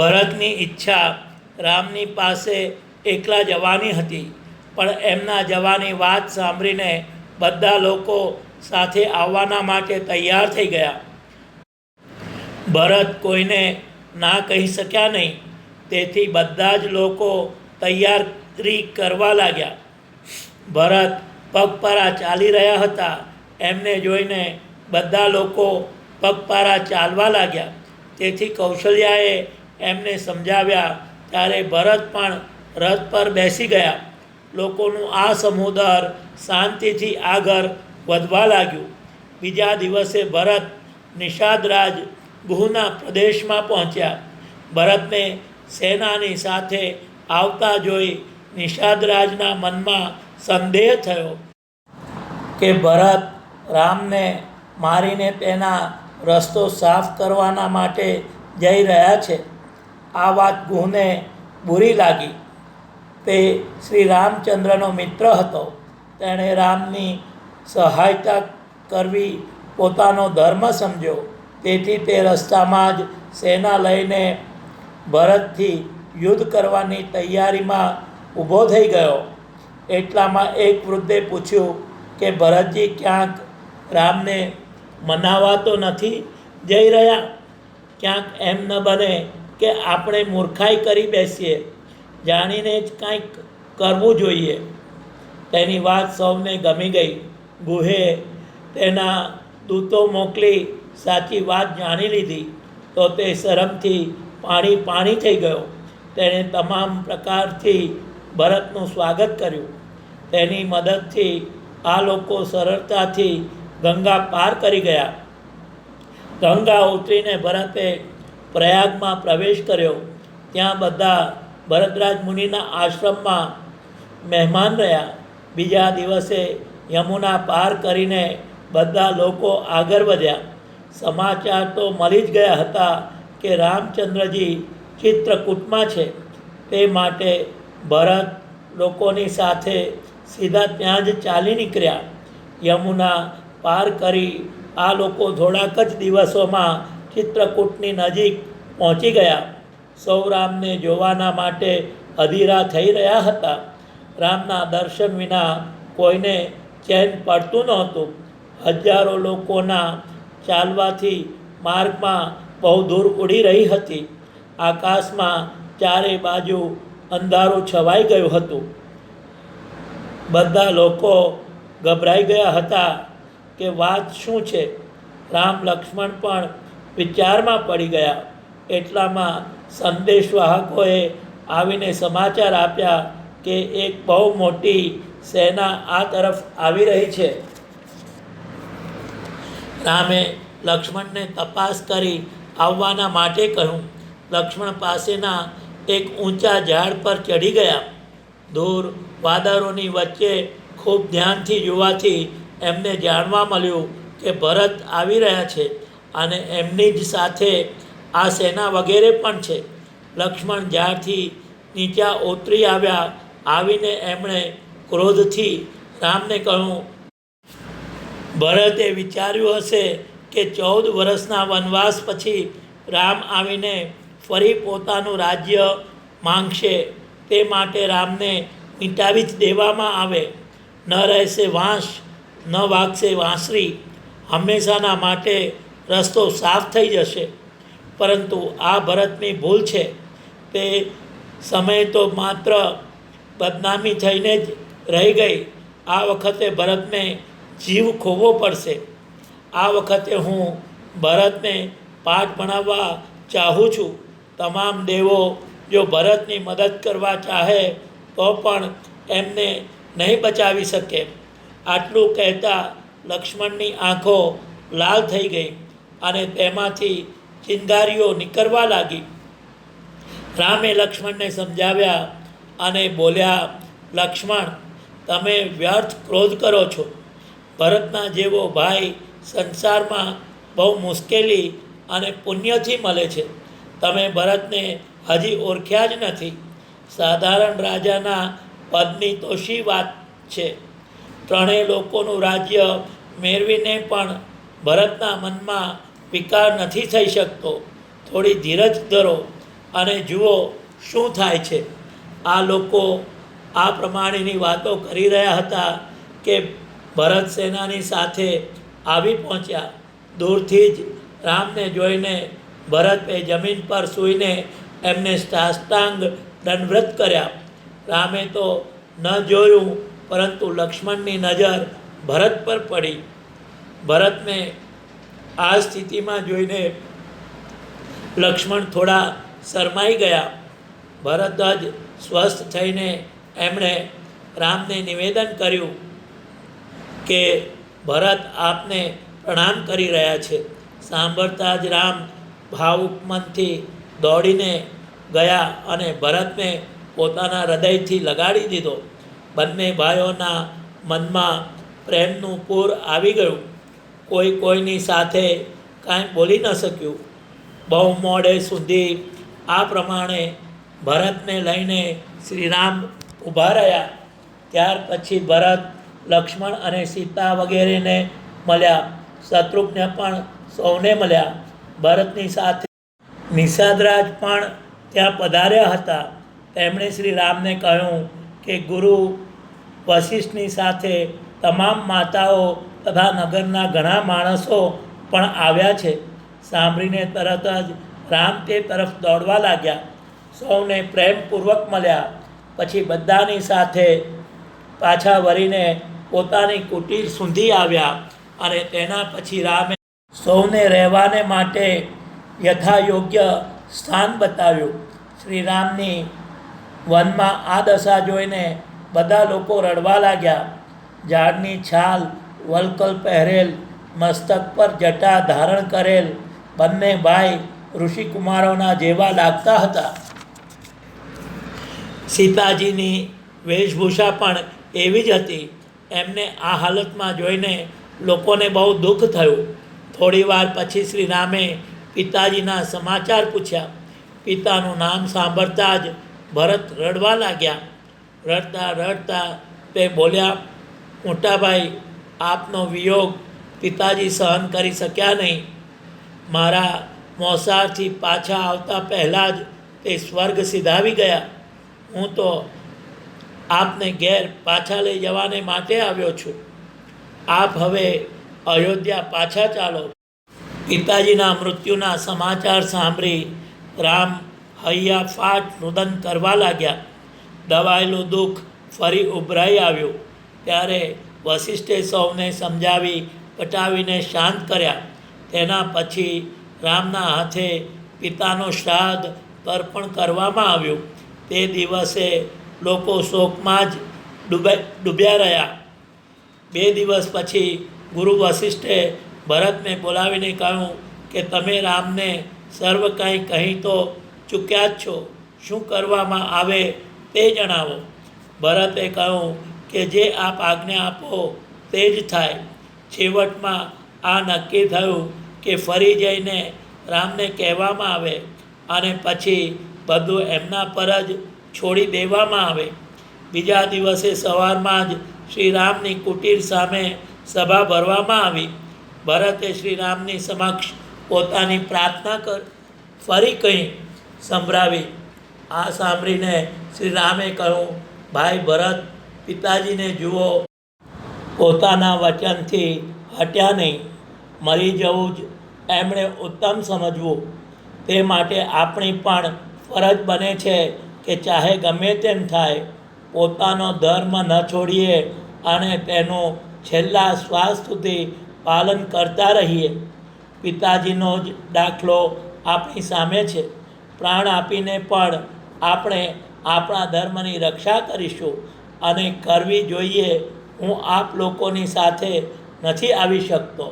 ભરતની ઈચ્છા, રામની પાસે એકલા જવાની હતી, પણ એમના જવાની વાત સાંભળીને બધા લોકો સાથે આવવાના માટે તૈયાર થઈ ગયા. ભરત કોઈને ના કહી શક્યા નહીં, તેથી બધા જ લોકો તૈયારી કરવા લાગ્યા. ભરત પગપારા ચાલી રહ્યા હતા, એમને જોઈને બધા લોકો પગપારા ચાલવા લાગ્યા. તેથી કૌશલ્યાએ એમને સમજાવ્યા ત્યારે ભરત પણ રથ પર બેસી ગયા. લોકોનું આ સમુદર શાંતિથી આગળ વધવા લાગ્યું. બીજા દિવસે ભરત નિષાદરાજ ગુહના પ્રદેશમાં પહોંચ્યા. ભરતને સેનાની સાથે આવતા જોઈ નિષાદરાજના મનમાં સંદેહ થયો કે ભરત રામને મારીને તેના રસ્તો સાફ કરવાના માટે જઈ રહ્યા છે. આ વાત ગુહને બુરી લાગી. તે શ્રી રામચંદ્રનો મિત્ર હતો. તેણે રામની સહાયતા કરવી પોતાનો ધર્મ સમજ્યો. તેથી તે રસ્તામાં જ સેના લઈને ભરતથી યુદ્ધ કરવાની તૈયારીમાં ઊભો થઈ ગયો. એટલામાં એક વૃદ્ધે પૂછ્યું કે, ભરતજી, ક્યાંક રામને મનાવા તો નથી જઈ રહ્યા? ક્યાંક એમ ન બને કે આપણે મૂર્ખાઈ કરી બેસીએ, જાણીને જ કંઈક કરવું જોઈએ. તેની વાત સૌને ગમી ગઈ. ગુહે તેના દૂતો મોકલી સાચી વાત જાણી લીધી, તો તે શરમથી પાણી પાણી થઈ ગયો. તેણે તમામ પ્રકારથી ભરતનું સ્વાગત કર્યું. તેની મદદથી આ લોકો સરળતાથી ગંગા પાર કરી ગયા. ગંગા ઉતરીને ભરતે પ્રયાગમાં પ્રવેશ કર્યો. ત્યાં બધા ભરતરાજ મુનિના આશ્રમમાં મહેમાન રહ્યા. બીજા દિવસે યમુના પાર કરીને બધા લોકો આગળ વધ્યા. સમાચાર તો મળી જ ગયા હતા કે રામચંદ્રજી ચિત્રકૂટમાં છે. તે માટે ભરત લોકોની સાથે સીધા ત્યાં જ ચાલી નીકળ્યા. યમુના પાર કરી આ લોકો થોડાક જ દિવસોમાં ચિત્રકૂટની નજીક પહોંચી ગયા. સૌ રામને જોવાના માટે અધીરા થઈ રહ્યા હતા. રામના દર્શન વિના કોઈને ચેન પડતું નહોતું. હજારો લોકોના ચાલવાથી માર્ગમાં બહુ દૂર ઉડી રહી હતી. આકાશમાં ચારે બાજુ અંધારું છવાઈ ગયું હતું. બધા લોકો ગભરાઈ ગયા હતા કે વાત શું છે? રામ લક્ષ્મણ પણ વિચારમાં પડી ગયા. એટલામાં સંદેશવાહકોએ આવીને સમાચાર આપ્યા કે એક બહુ મોટી સેના આ તરફ આવી રહી છે. રામે લક્ષ્મણને તપાસ કરી આવવાના માટે કહ્યું, લક્ષ્મણ પાસેના એક ઊંચા ઝાડ પર ચડી ગયા. દૂર વાદળોની વચ્ચે ખૂબ ધ્યાનથી જોવાથી એમને જાણવા મળ્યું કે ભરત આવી રહ્યા છે અને એમની જ સાથે આ સેના વગેરે પણ છે. લક્ષ્મણ જ્યાંથી નીચા ઉતરી આવ્યા, આવીને એમણે ક્રોધથી રામને કહ્યું, ભરતે વિચાર્યું હશે કે ચૌદ વર્ષના વનવાસ પછી રામ આવીને ફરી પોતાનું રાજ્ય માંગશે, તે માટે રામને મિટાવી જ દેવામાં આવે. ન રહેશે વાંસ ન વાગશે વાંસરી હંમેશાના માટે રસ્તો સાફ થઈ જશે. પરંતુ આ ભરતની ભૂલ છે. તે સમય તો માત્ર બદનામી થઈને જ રહી ગઈ. આ વખતે ભરતને જીવ ખોવો પડશે. આ વખતે હું ભરતને પાઠ ભણાવવા ચાહું છું. તમામ દેવો જો ભરતની મદદ કરવા ચાહે તો પણ એમને નહીં બચાવી શકે. આટલું કહેતા લક્ષ્મણની આંખો લાલ થઈ ગઈ અને તેમાંથી ચિંગારીઓ નીકળવા લાગી. રામે લક્ષ્મણને સમજાવ્યા અને બોલ્યા, લક્ષ્મણ, તમે વ્યર્થ ક્રોધ કરો છો. ભરતના જેવો ભાઈ સંસારમાં બહુ મુશ્કેલી અને પુણ્યથી મળે છે. તમે ભરતને હજી ઓળખ્યા જ નથી. સાધારણ રાજાના પદની તોશી વાત છે? ત્રણેય લોકોનું રાજ્ય મેળવીને પણ ભરતના મનમાં વિકાર નથી થઈ શકતો. થોડી ધીરજ ધરો અને જુઓ શું થાય છે. આ લોકો આ પ્રમાણેની વાતો કરી રહ્યા હતા કે ભરત સેનાની સાથે આવી પહોંચ્યા. દૂરથી જ રામને જોઈને ભરતે જમીન પર સૂઈને એમને સાષ્ટાંગ દંડવ્રત કર્યા. રામે તો ન જોયું, પરંતુ લક્ષ્મણની નજર ભરત પર પડી. ભરતને આ સ્થિતિમાં જોઈને લક્ષ્મણ થોડા શરમાઈ ગયા. ભરત સ્વસ્થ થઈને એમણે રામને નિવેદન કર્યું કે ભરત આપને પ્રણામ કરી રહ્યા છે. સાંભળતા જ રામ ભાવુક મનથી દોડીને ગયા અને ભરતને પોતાના હૃદયથી લગાડી દીધો. બંને ભાઈઓના મનમાં પ્રેમનું પૂર આવી ગયું. કોઈ કોઈની સાથે કાંઈ બોલી ન શક્યું. બહુ મોડે સુધી આ પ્રમાણે ભરતને લઈને શ્રીરામ ઊભા રહ્યા. ત્યાર પછી ભરત, લક્ષ્મણ અને સીતા વગેરેને મળ્યા. શત્રુઘ્ન પણ સૌને મળ્યા. ભરતની સાથે નિષાદરાજ પણ ત્યાં પધાર્યા હતા. તેમણે શ્રી રામને કહ્યું કે ગુરુ, વશિષ્ઠની સાથે તમામ માતાઓ તથા નગરના ઘણા માણસો પણ આવ્યા છે. સાંભળીને તરત જ રામ તે તરફ દોડવા લાગ્યા. સૌને પ્રેમપૂર્વક મળ્યા. પછી બધાની સાથે પાછા વળીને પોતાની કુટીર સુધી આવ્યા અને તેના પછી રામે સૌને રહેવાને માટે યથાયોગ્ય સ્થાન બતાવ્યું. શ્રી રામની વનમાં આ દશા જોઈને બધા લોકો રડવા લાગ્યા. ઝાડની છાલ વલકલ પહેરેલ મસ્તક પર જટા ધારણ કરેલ બંને ભાઈ ઋષિકુમારોના જેવા લાગતા હતા. સીતાજીની વેશભૂષા પણ એવી જ હતી. એમને આ હાલતમાં જોઈને લોકોને બહુ દુઃખ થયું. થોડીવાર પછી શ્રી રામે પિતાજીના સમાચાર પૂછ્યા. પિતાનું નામ સાંભળતા જ ભરત રડવા લાગ્યા. રડતા રડતા તે બોલ્યા, મોટાભાઈ આપનો વિયોગ પિતાજી સહન કરી શક્યા નહીં. મારા મોસાળથી પાછા આવતા પહેલાં જ તે સ્વર્ગ સિધાવી ગયા. હું તો આપને ઘેર પાછા લઈ જવાને માટે આવ્યો છું. આપ હવે અયોધ્યા પાછા ચાલો. પિતાજીના મૃત્યુના સમાચાર સાંભળી રામ હૈયા ફાટ રુદન કરવા લાગ્યા. દવાયેલું દુઃખ ફરી ઉભરાઈ આવ્યું. ત્યારે વશિષ્ઠે સૌને સમજાવી, પટાવીને શાંત કર્યા. તેના પછી રામના હાથે પિતાનો શ્રાદ્ધ તર્પણ કરવામાં આવ્યું. તે દિવસે લોકો શોકમાં જ ડૂબે, ડૂબ્યા રહ્યા. બે દિવસ પછી ગુરુ વશિષ્ઠે ભરતને બોલાવીને કહ્યું કે, તમે રામને સર્વ કંઈ કહી તો ચૂક્યા જ છો. શું કરવામાં આવે તે જણાવો. ભરતે કહ્યું કે જે આપ આજ્ઞા આપો તે જ થાય. છેવટમાં આ નક્કી થયું કે ફરી જઈને રામને કહેવામાં આવે અને પછી બધું એમના પર જ છોડી દેવામાં આવે. બીજા દિવસે સવારમાં જ શ્રી રામની કુટીર સામે સભા ભરવામાં આવી. ભરતે શ્રી રામની સમક્ષ પોતાની પ્રાર્થના કર, ફરી કંઈ સંભળાવી. આ સાંભળીને શ્રી રામે કહ્યું, ભાઈ ભરત પિતાજીને જુઓ, પોતાના વચનથી હટ્યા નહીં, મરી જવું જ એમણે ઉત્તમ સમજવું. તે માટે આપણી પણ ફરજ બને છે કે ચાહે ગમે તેમ થાય, પોતાનો ધર્મ ન છોડીએ અને તેનું છેલ્લા શ્વાસ સુધી પાલન કરતા રહીએ. પિતાજીનો જ દાખલો આપણી સામે છે. પ્રાણ આપીને પણ આપણે આપણા ધર્મની રક્ષા કરીશું. અને કરવી જોઈએ હું આપ લોકોની સાથે નથી આવી શકતો.